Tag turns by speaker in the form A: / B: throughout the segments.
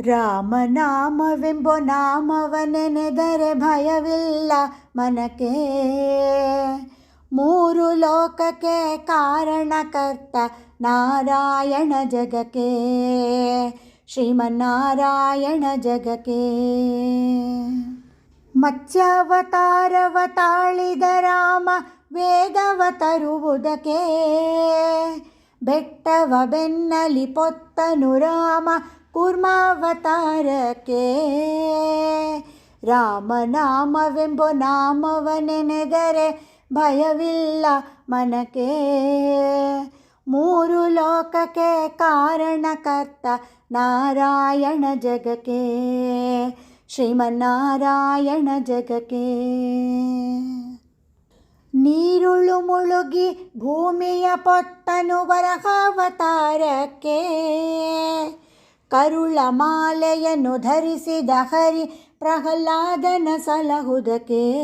A: ರಾಮನಾಮವೆಂಬ ನಾಮವ ನೆನೆದರೆ ಭಯವಿಲ್ಲ ಮನಕ್ಕೆ. ಮೂರು ಲೋಕಕ್ಕೆ ಕಾರಣಕರ್ತ ನಾರಾಯಣ ಜಗಕ್ಕೆ. ಶ್ರೀಮನ್ನಾರಾಯಣ ಜಗಕ್ಕೆ. ಮತ್ಸ್ಯಾವತಾರವ ತಾಳಿದ ರಾಮ ವೇಗವ ತರುವುದಕ್ಕೆ. ಬೆಟ್ಟವ ಬೆನ್ನಲಿ ಪೊತ್ತನು ರಾಮ ಕೂರ್ಮಾವತಾರಕ್ಕೆ ರಾಮನಾಮವೆಂಬ ನಾಮವ ನೆನೆದರೆ ಭಯವಿಲ್ಲ ಮನಕ್ಕೆ. ಮೂರು ಲೋಕಕ್ಕೆ ಕಾರಣಕರ್ತ ನಾರಾಯಣ ಜಗಕ್ಕೆ. ಶ್ರೀಮನ್ನಾರಾಯಣ ಜಗಕ್ಕೆ. ನೀರುಳು ಮುಳುಗಿ ಭೂಮಿಯ ಪೊತ್ತನು ವರಹಾವತಾರಕ್ಕೆ. ಕರುಳ ಮಾಲೆಯನ್ನು ಧರಿಸಿದ ಹರಿ ಪ್ರಹ್ಲಾದನ ಸಲಹುದಕ್ಕೆ.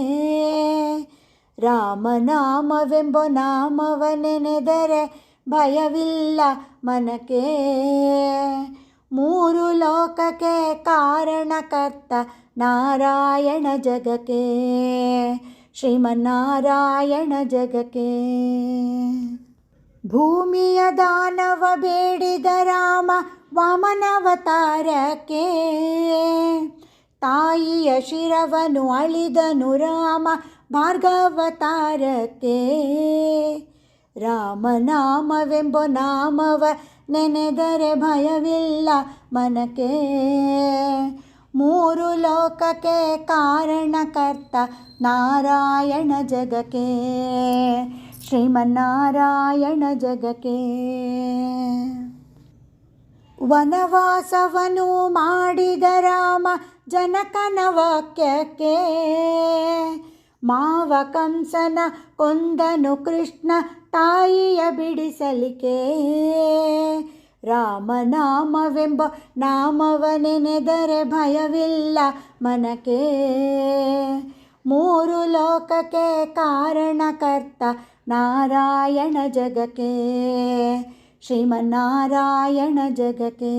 A: ರಾಮನಾಮವೆಂಬ ನಾಮವ ನೆನೆದರೆ ಭಯವಿಲ್ಲ ಮನಕ್ಕೆ. ಮೂರು ಲೋಕಕ್ಕೆ ಕಾರಣಕರ್ತ ನಾರಾಯಣ ಜಗಕ್ಕೆ. ಶ್ರೀಮನ್ನಾರಾಯಣ ಜಗಕ್ಕೆ. ಭೂಮಿಯ ದಾನವ ಬೇಡಿದ ರಾಮ, ವಾಮನವತಾರಕ್ಕೆ. ತಾಯಿಯ ಶಿರವನು ಅಳಿದನು ರಾಮ, ಭಾರ್ಗವತಾರಕ್ಕೆ. ರಾಮನಾಮವೆಂಬ ನಾಮವ ನೆನೆದರೆ ಭಯವಿಲ್ಲ ಮನಕ್ಕೆ. ಮೂರು ಲೋಕಕ್ಕೆ ಕಾರಣಕರ್ತ ನಾರಾಯಣ ಜಗಕ್ಕೆ. ಶ್ರೀಮನ್ನಾರಾಯಣ ಜಗಕ್ಕೆ. ವನವಾಸವನು ಮಾಡಿದ ರಾಮ ಜನಕನ ವಾಕ್ಯಕ್ಕೆ. ಮಾವ ಕಂಸನ ಕೊಂದನು ಕೃಷ್ಣ ತಾಯಿಯ ಬಿಡಿಸಲಿಕೆ ರಾಮನಾಮವೆಂಬ ನಾಮವನೆನೆದರೆ ಭಯವಿಲ್ಲ ಮನಕೆ ಮೂರು ಲೋಕಕ್ಕೆ ಕಾರಣಕರ್ತ ನಾರಾಯಣ ಜಗಕ್ಕೆ, ಶ್ರೀಮನ್ನಾರಾಯಣ ಜಗಕ್ಕೆ.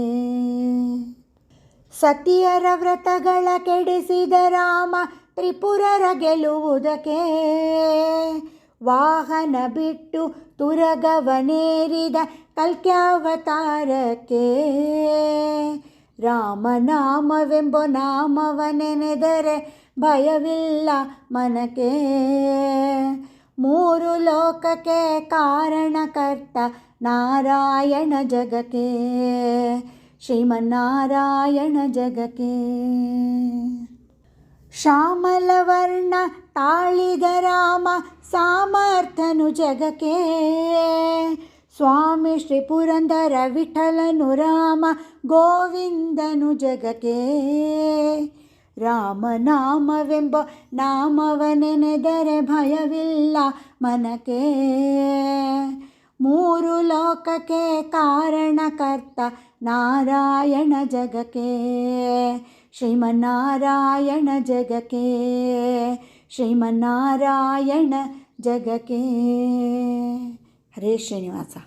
A: ಸತಿಯರ ವ್ರತಗಳ ಕೆಡಿಸಿದ ರಾಮ ತ್ರಿಪುರರ ಗೆಲ್ಲುವುದಕ್ಕೆ ವಾಹನ ಬಿಟ್ಟು ತುರಗವನೇರಿದ ಕಲ್ಕ್ಯಾವತಾರಕ್ಕೆ. ರಾಮನಾಮವೆಂಬ ನಾಮವ ನೆನೆದರೆ ಭಯವಿಲ್ಲ ಮನಕ್ಕೆ. ಮೂರು ಲೋಕಕ್ಕೆ ಕಾರಣಕರ್ತ ನಾರಾಯಣ ಜಗಕ್ಕೆ. ಶ್ರೀಮನ್ನಾರಾಯಣ ಜಗಕ್ಕೆ. ಶ್ಯಾಮಲವರ್ಣ ತಾಳಿದ ರಾಮ ಸಾಮರ್ಥನು ಜಗಕ್ಕೆ. ಸ್ವಾಮಿ ಶ್ರೀ ಪುರಂದರ ವಿಠಲನು ರಾಮ ಗೋವಿಂದನು ಜಗಕ್ಕೆ. ರಾಮನಾಮವೆಂಬ ನಾಮವ ನೆನೆದರೆ ಭಯವಿಲ್ಲ ಮನಕ್ಕೆ ಮೂರು ಲೋಕಕ್ಕೆ ಕಾರಣಕರ್ತ ನಾರಾಯಣ ಜಗಕ್ಕೆ, ಶ್ರೀಮನ್ನಾರಾಯಣ ಜಗಕ್ಕೆ ಶ್ರೀಮನ್ನಾರಾಯಣ ಜಗಕ್ಕೆ. ಹರೇ ಶ್ರೀನಿವಾಸ.